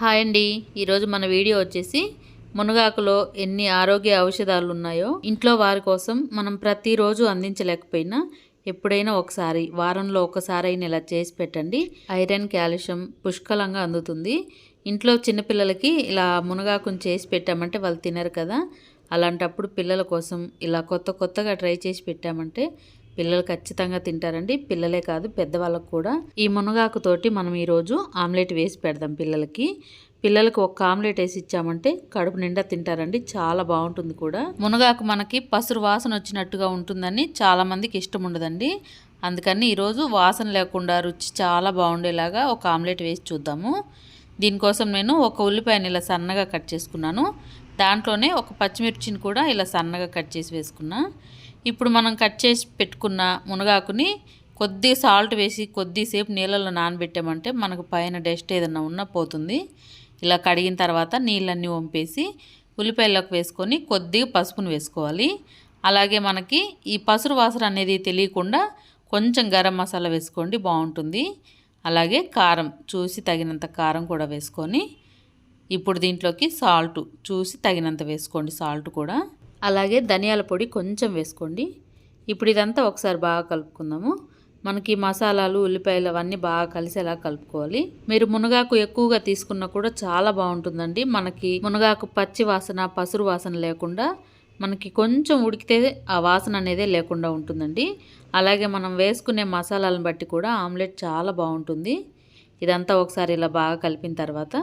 Hi అండి. ఈరోజు మన వీడియో వచ్చేసి మునగాకులో ఎన్ని ఆరోగ్య ఔషధాలు ఉన్నాయో ఇంట్లో వారి కోసం మనం ప్రతిరోజు అందించలేకపోయినా ఎప్పుడైనా ఒకసారి వారంలో ఒకసారి అయినా ఇలా చేసి పెట్టండి. ఐరన్ కాల్షియం పుష్కలంగా అందుతుంది. ఇంట్లో చిన్నపిల్లలకి ఇలా మునగాకుని చేసి పెట్టామంటే వాళ్ళు తినరు కదా. అలాంటప్పుడు పిల్లల కోసం ఇలా కొత్త కొత్తగా ట్రై చేసి పెట్టామంటే పిల్లలు ఖచ్చితంగా తింటారండి. పిల్లలే కాదు పెద్దవాళ్ళకు కూడా. ఈ మునగాకుతోటి మనం ఈరోజు ఆమ్లెట్ వేసి పెడదాం పిల్లలకి. పిల్లలకు ఒక ఆమ్లెట్ వేసి ఇచ్చామంటే కడుపు నిండా తింటారండి. చాలా బాగుంటుంది కూడా. మునగాకు మనకి పసురు వాసన వచ్చినట్టుగా ఉంటుందని చాలామందికి ఇష్టం ఉండదండి. అందుకని ఈరోజు వాసన లేకుండా రుచి చాలా బాగుండేలాగా ఒక ఆమ్లెట్ వేసి చూద్దాము. దీనికోసం నేను ఒక ఉల్లిపాయని ఇలా సన్నగా కట్ చేసుకున్నాను. దాంట్లోనే ఒక పచ్చిమిర్చిని కూడా ఇలా సన్నగా కట్ చేసి వేసుకున్నా. ఇప్పుడు మనం కట్ చేసి పెట్టుకున్న మునగాకుని కొద్ది సాల్ట్ వేసి కొద్దిసేపు నీళ్ళలో నానబెట్టామంటే మనకు పైన డస్ట్ ఏదన్నా ఉన్నా పోతుంది. ఇలా కడిగిన తర్వాత నీళ్ళన్నీ వంపేసి ఉల్లిపాయలోకి వేసుకొని కొద్దిగా పసుపును వేసుకోవాలి. అలాగే మనకి ఈ పసురు వాసన అనేది తెలియకుండా కొంచెం గరం మసాలా వేసుకోండి బాగుంటుంది. అలాగే కారం చూసి తగినంత కారం కూడా వేసుకొని ఇప్పుడు దీంట్లోకి సాల్ట్ చూసి తగినంత వేసుకోండి సాల్ట్ కూడా. అలాగే ధనియాల పొడి కొంచెం వేసుకోండి. ఇప్పుడు ఇదంతా ఒకసారి బాగా కలుపుకుందాము. మనకి మసాలాలు ఉల్లిపాయలు అవన్నీ బాగా కలిసేలా కలుపుకోవాలి. మీరు మునగాకు ఎక్కువగా తీసుకున్నా కూడా చాలా బాగుంటుందండి. మనకి మునగాకు పచ్చి వాసన పసురు వాసన లేకుండా మనకి కొంచెం ఉడికితే ఆ వాసన అనేది లేకుండా ఉంటుందండి. అలాగే మనం వేసుకునే మసాలాలను బట్టి కూడా ఆమ్లెట్ చాలా బాగుంటుంది. ఇదంతా ఒకసారి ఇలా బాగా కలిపిన తర్వాత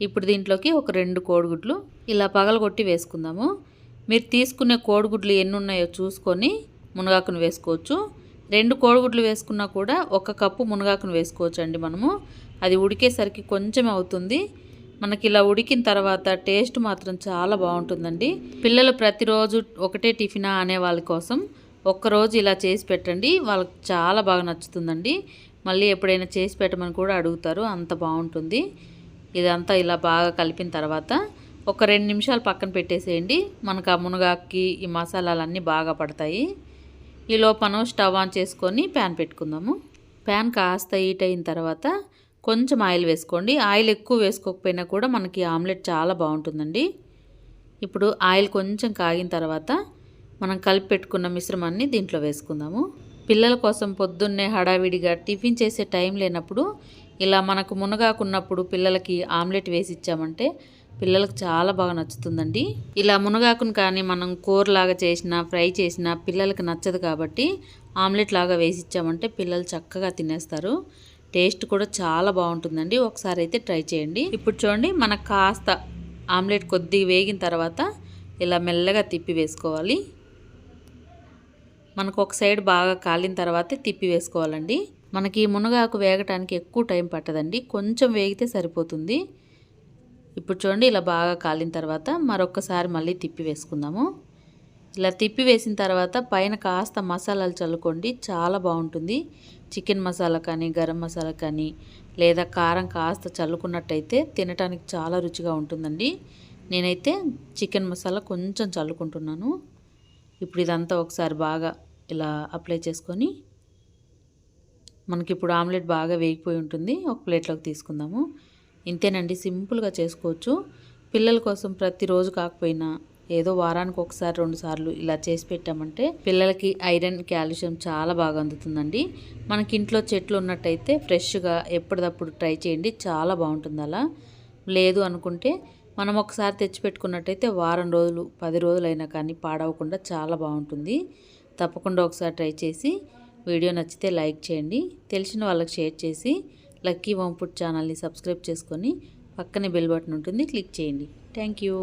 ఇప్పుడు దీంట్లోకి ఒక రెండు కోడిగుడ్లు ఇలా పగలగొట్టి వేసుకుందాము. మీరు తీసుకునే కోడిగుడ్లు ఎన్ని ఉన్నాయో చూసుకొని మునగాకును వేసుకోవచ్చు. రెండు కోడిగుడ్లు వేసుకున్నా కూడా ఒక కప్పు మునగాకును వేసుకోవచ్చు అండి మనము. అది ఉడికేసరికి కొంచెం అవుతుంది. మనకి ఇలా ఉడికిన తర్వాత టేస్ట్ మాత్రం చాలా బాగుంటుందండి. పిల్లలు ప్రతిరోజు ఒకటే టిఫినా అనే వాళ్ళ కోసం ఒక్కరోజు ఇలా చేసి పెట్టండి. వాళ్ళకి చాలా బాగా నచ్చుతుందండి. మళ్ళీ ఎప్పుడైనా చేసి పెట్టమని కూడా అడుగుతారు. అంత బాగుంటుంది. ఇదంతా ఇలా బాగా కలిపిన తర్వాత ఒక రెండు నిమిషాలు పక్కన పెట్టేసేయండి. మనకు ఆ మునగాకి ఈ మసాలాలన్నీ బాగా పడతాయి. ఈ లోపల స్టవ్ ఆన్ చేసుకొని ప్యాన్ పెట్టుకుందాము. ప్యాన్ కాస్త హీట్ అయిన తర్వాత కొంచెం ఆయిల్ వేసుకోండి. ఆయిల్ ఎక్కువ వేసుకోకపోయినా కూడా మనకి ఆమ్లెట్ చాలా బాగుంటుందండి. ఇప్పుడు ఆయిల్ కొంచెం కాగిన తర్వాత మనం కలిపి పెట్టుకున్న మిశ్రమాన్ని దీంట్లో వేసుకుందాము. పిల్లల కోసం పొద్దున్నే హడావిడిగా టిఫిన్ చేసే టైం లేనప్పుడు ఇలా మనకు మునగాకున్నప్పుడు పిల్లలకి ఆమ్లెట్ వేసి ఇచ్చామంటే పిల్లలకు చాలా బాగా నచ్చుతుందండి. ఇలా మునగాకును కానీ మనం కూరలాగా చేసినా ఫ్రై చేసినా పిల్లలకి నచ్చదు కాబట్టి ఆమ్లెట్ లాగా వేసి ఇచ్చామంటే పిల్లలు చక్కగా తినేస్తారు. టేస్ట్ కూడా చాలా బాగుంటుందండి. ఒకసారి అయితే ట్రై చేయండి. ఇప్పుడు చూడండి మనకు కాస్త ఆమ్లెట్ కొద్దిగా వేగిన తర్వాత ఇలా మెల్లగా తిప్పి వేసుకోవాలి. మనకు ఒక సైడ్ బాగా కాలిన తర్వాతే తిప్పి వేసుకోవాలండి. మనకి మునగాకు వేగటానికి ఎక్కువ టైం పట్టదండి. కొంచెం వేగితే సరిపోతుంది. ఇప్పుడు చూడండి ఇలా బాగా కాలిన తర్వాత మరొకసారి మళ్ళీ తిప్పి వేసుకుందాము. ఇలా తిప్పి వేసిన తర్వాత పైన కాస్త మసాలాలు చల్లుకోండి చాలా బాగుంటుంది. చికెన్ మసాలా కానీ గరం మసాలా కానీ లేదా కారం కాస్త చల్లుకున్నట్టయితే తినటానికి చాలా రుచిగా ఉంటుందండి. నేనైతే చికెన్ మసాలా కొంచెం చల్లుకుంటున్నాను. ఇప్పుడు ఇదంతా ఒకసారి బాగా ఇలా అప్లై చేసుకొని మనకి ఇప్పుడు ఆమ్లెట్ బాగా వేగిపోయి ఉంటుంది. ఒక ప్లేట్లోకి తీసుకుందాము. ఇంతేనండి సింపుల్గా చేసుకోవచ్చు. పిల్లల కోసం ప్రతిరోజు కాకపోయినా ఏదో వారానికి ఒకసారి రెండు సార్లు ఇలా చేసి పెట్టామంటే పిల్లలకి ఐరన్ కాల్షియం చాలా బాగా అందుతుందండి. మనకి ఇంట్లో చెట్లు ఉన్నట్టయితే ఫ్రెష్గా ఎప్పటిదప్పుడు ట్రై చేయండి చాలా బాగుంటుంది అలా. లేదు అనుకుంటే మనం ఒకసారి తెచ్చిపెట్టుకున్నట్టయితే వారం రోజులు పది రోజులైనా కానీ పాడవకుండా చాలా బాగుంటుంది. తప్పకుండా ఒకసారి ట్రై చేసి వీడియో నచ్చితే లైక్ చేయండి తెలిసిన వాళ్ళకి షేర్ చేసి లక్కీ వంపుట్ ఛానల్ని సబ్స్క్రైబ్ చేసుకొని పక్కనే బెల్ బటన్ ఉంటుంది క్లిక్ చేయండి. Thank you.